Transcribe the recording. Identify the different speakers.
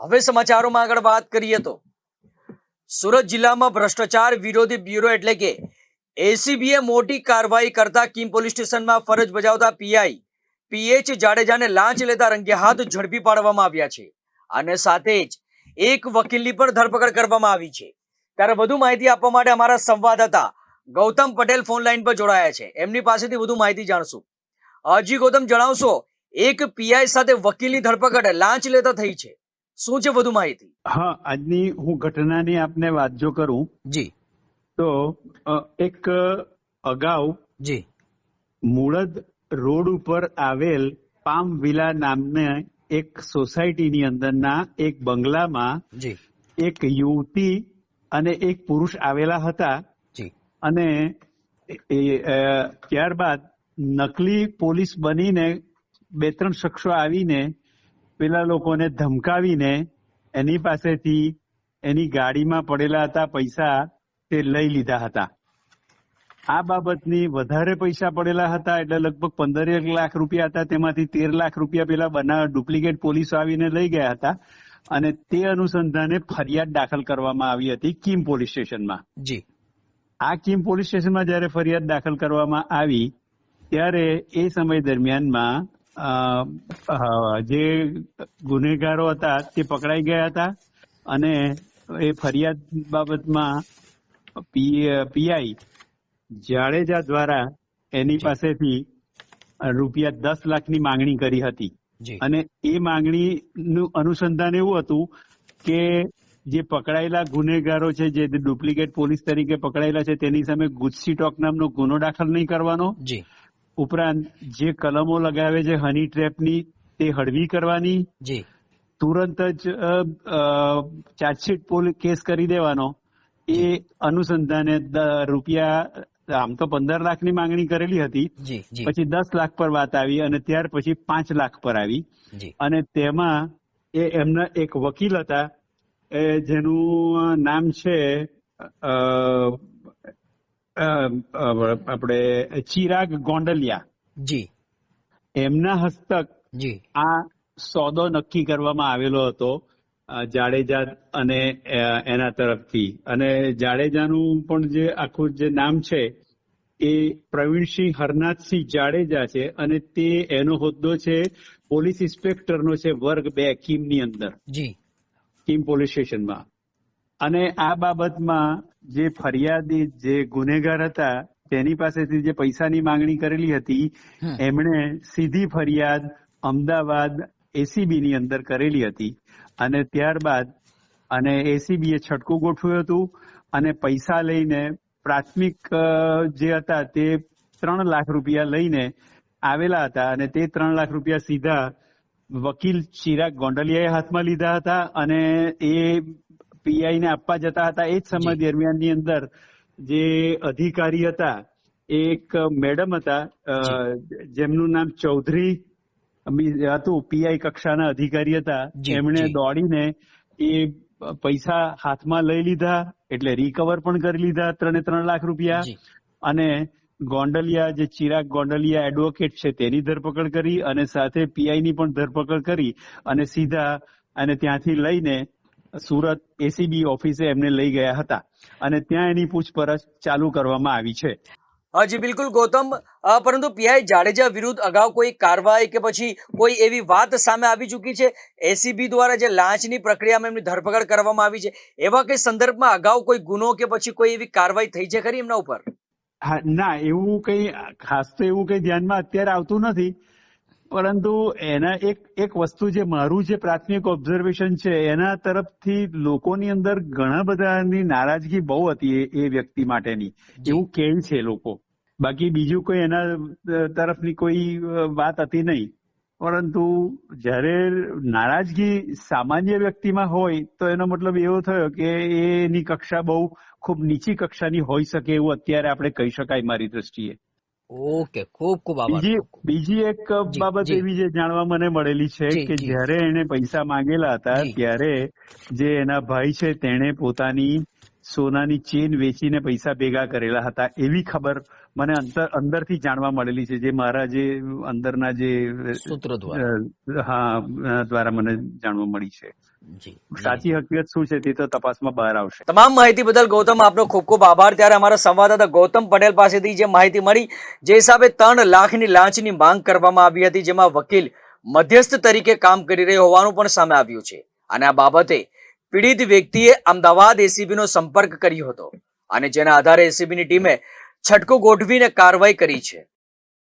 Speaker 1: હવે સમાચારોમાં આગળ વાત કરીએ તો સુરત જિલ્લામાં ભ્રષ્ટાચાર વિરોધી બ્યુરો એટલે કે એસીબીએ મોટી કાર્યવાહી કરતા કિમ પોલીસ સ્ટેશનમાં ફરજ બજાવતા પીઆઈ પીએચ જાડેજાને લાંચ લેતા રંગે હાથ ઝડપી પાડવામાં આવ્યા છે. અને સાથે જ એક વકીલની પણ ધરપકડ કરવામાં આવી છે. ત્યારે વધુ માહિતી આપવા માટે અમારા સંવાદદાતા ગૌતમ પટેલ ફોન લાઈન પર જોડાયા છે. એમની પાસેથી વધુ માહિતી જાણશું. હજી ગૌતમ, જણાવશો, એક પીઆઈ સાથે વકીલની ધરપકડ લાંચ લેતા થઈ છે. શું છે વધુ માહિતી?
Speaker 2: હા આજની હું ઘટનાની આપને વાત જો કરું
Speaker 1: જી.
Speaker 2: તો એક અગાઉ
Speaker 1: જી.
Speaker 2: મૂળદ રોડ ઉપર આવેલ પામ વિલા નામને એક સોસાયટીની અંદરના એક બંગલામાં
Speaker 1: જી.
Speaker 2: એક યુવતી અને એક પુરુષ આવેલા હતા
Speaker 1: જી.
Speaker 2: અને ત્યારબાદ નકલી પોલીસ બનીને બે ત્રણ શખ્સો આવીને પેલા લોકોને ધમકાવીને એની પાસેથી એની ગાડીમાં પડેલા હતા પૈસા તે લઈ લીધા હતા. આ બાબતની વધારે પૈસા પડેલા હતા એટલે લગભગ પંદરેક લાખ રૂપિયા હતા. તેમાંથી તેર લાખ રૂપિયા પેલા બનાવ ડુપ્લિકેટ પોલીસ આવીને લઈ ગયા હતા અને તે અનુસંધાને ફરિયાદ દાખલ કરવામાં આવી હતી કિમ પોલીસ સ્ટેશનમાં.
Speaker 1: જી.
Speaker 2: આ કિમ પોલીસ સ્ટેશનમાં જ્યારે ફરિયાદ દાખલ કરવામાં આવી ત્યારે એ સમય દરમિયાનમાં જે ગુનેગારો હતા તે પકડાઈ ગયા હતા અને એ ફરિયાદ બાબતમાં પીઆઈ જાડેજા દ્વારા એની પાસેથી રૂપિયા દસ લાખની માંગણી કરી હતી. અને એ માંગણીનું અનુસંધાન એવું હતું કે જે પકડાયેલા ગુનેગારો છે જે ડુપ્લિકેટ પોલીસ તરીકે પકડાયેલા છે તેની સામે ગુસ્સી ટોક નામનો ગુનો દાખલ નહીં કરવાનો.
Speaker 1: જી.
Speaker 2: ઉપરાંત જે કલમો લગાવે છે હની ટ્રેપની તે હળવી કરવાની.
Speaker 1: જી.
Speaker 2: તુરંત જ ચાર્જશીટ પોલી કેસ કરી દેવાનો. એ અનુસંધાને રૂપિયા આમ તો પંદર લાખની માંગણી કરેલી હતી. પછી દસ લાખ પર વાત આવી અને ત્યાર પછી પાંચ લાખ પર આવી. અને તેમાં એ એમના એક વકીલ હતા. એ જેનું નામ છે આપણે ચિરાગ ગોંડલિયા.
Speaker 1: જી.
Speaker 2: એમના હસ્તક
Speaker 1: જી.
Speaker 2: આ સોદો નક્કી કરવામાં આવેલો હતો જાડેજા અને એના તરફથી. અને જાડેજાનું પણ જે આખું જે નામ છે એ પ્રવીણસિંહ હરનાથસિંહ જાડેજા છે અને તે એનો હોદ્દો છે પોલીસ ઇન્સ્પેક્ટરનો છે વર્ગ બે કિમની અંદર.
Speaker 1: જી.
Speaker 2: કિમ પોલીસ સ્ટેશનમાં. અને આ બાબતમાં જે ફરિયાદી જે ગુનેગાર હતા તેની પાસેથી જે પૈસાની માંગણી કરેલી હતી એમણે સીધી ફરિયાદ અમદાવાદ એસીબી ની અંદર કરેલી હતી. અને ત્યારબાદ અને એસીબી એ છટકું ગોઠવ્યું હતું અને પૈસા લઈને પ્રાથમિક જે હતા તે ત્રણ લાખ રૂપિયા લઈને આવેલા હતા અને તે ત્રણ લાખ રૂપિયા સીધા વકીલ ચિરાગ ગોંડલિયાએ હાથમાં લીધા હતા અને એ પીઆઈ ને આપવા જતા હતા એ જ સમય
Speaker 1: દરમિયાન
Speaker 2: દરમિયાનની અંદર જે અધિકારી હતા એક મેડમ હતા જેમનું નામ ચૌધરી હતું પીઆઈ કક્ષાના અધિકારી હતા. એમણે દોડીને એ પૈસા હાથમાં લઈ લીધા એટલે રિકવર પણ કરી લીધા ત્રણે ત્રણ લાખ રૂપિયા અને ગોંડલિયા જે ચિરાગ ગોંડલિયા એડવોકેટ છે તેની ધરપકડ કરી અને સાથે પીઆઈ ની પણ ધરપકડ કરી અને સીધા અને ત્યાંથી લઈને સુરત એસીબી ઓફિસે એમને લઈ ગયા હતા અને ત્યાં એની પૂછપરછ ચાલુ કરવામાં આવી છે.
Speaker 1: હજી બિલકુલ ગૌતમ. પરંતુ પીઆઈ જાડેજા વિરુદ્ધ અગાઉ કોઈ કાર્યવાહી કે પછી કોઈ એવી વાત સામે આવી ચૂકી છે? એસીબી દ્વારા જે લાંચની પ્રક્રિયામાં એમની ધરપકડ કરવામાં આવી છે એવા કઈ સંદર્ભમાં અગાઉ કોઈ ગુનો કે પછી કોઈ એવી કાર્યવાહી થઈ છે ખરી એમના ઉપર?
Speaker 2: ના એવું કઈ ખાસ તો એવું કઈ ધ્યાનમાં અત્યારે આવતું નથી. પરંતુ એના એક એક વસ્તુ જે મારું જે પ્રાથમિક ઓબ્ઝર્વેશન છે એના તરફથી લોકોની અંદર ઘણા બધાની નારાજગી બહુ હતી એ- વ્યક્તિ માટેની. એવું કે છે લોકો. બાકી બીજું કોઈ એના તરફની કોઈ વાત હતી નહીં. પરંતુ જ્યારે નારાજગી સામાન્ય વ્યક્તિમાં હોય તો એનો મતલબ એવો થયો કે એની કક્ષા બહુ ખૂબ નીચી કક્ષાની હોઈ શકે એવું અત્યારે આપણે કહી શકાય મારી દ્રષ્ટિએ.
Speaker 1: ઓકે ખૂબ ખૂબ
Speaker 2: બીજી બીજી એક બાબત એવી જે જાણવા મને મળેલી છે કે જયારે એને પૈસા માંગેલા હતા ત્યારે જે એના ભાઈ છે તેણે પોતાની સોનાની ચેન વેચીને પૈસા ભેગા કરેલા હતા એવી ખબર મને અંતર અંદરથી જાણવા મળેલી છે જે મારા જે અંદરના જે
Speaker 1: સૂત્રો દ્વારા.
Speaker 2: હા દ્વારા મને જાણવા મળી છે. સાચી હકીકત શું છે તે તો તપાસમાં બહાર આવશે.
Speaker 1: તમામ માહિતી બદલ ગૌતમ આપનો ખૂબ ખૂબ આભાર. ત્યારે અમારા સંવાદદાતા ગૌતમ પટેલ પાસેથી જે માહિતી મળી જે હિસાબે ત્રણ લાખની લાંચની માંગ કરવામાં આવી હતી જેમાં વકીલ મધ્યસ્થ તરીકે કામ કરી રહ્યો હોવાનું પણ સામે આવ્યું છે. અને આ બાબતે પીડિત વ્યક્તિએ અમદાવાદ એસીબી નો સંપર્ક કર્યો હતો અને જેના આધારે એસીબીની ટીમે છટકો ગોઠવીને કાર્યવાહી કરી છે.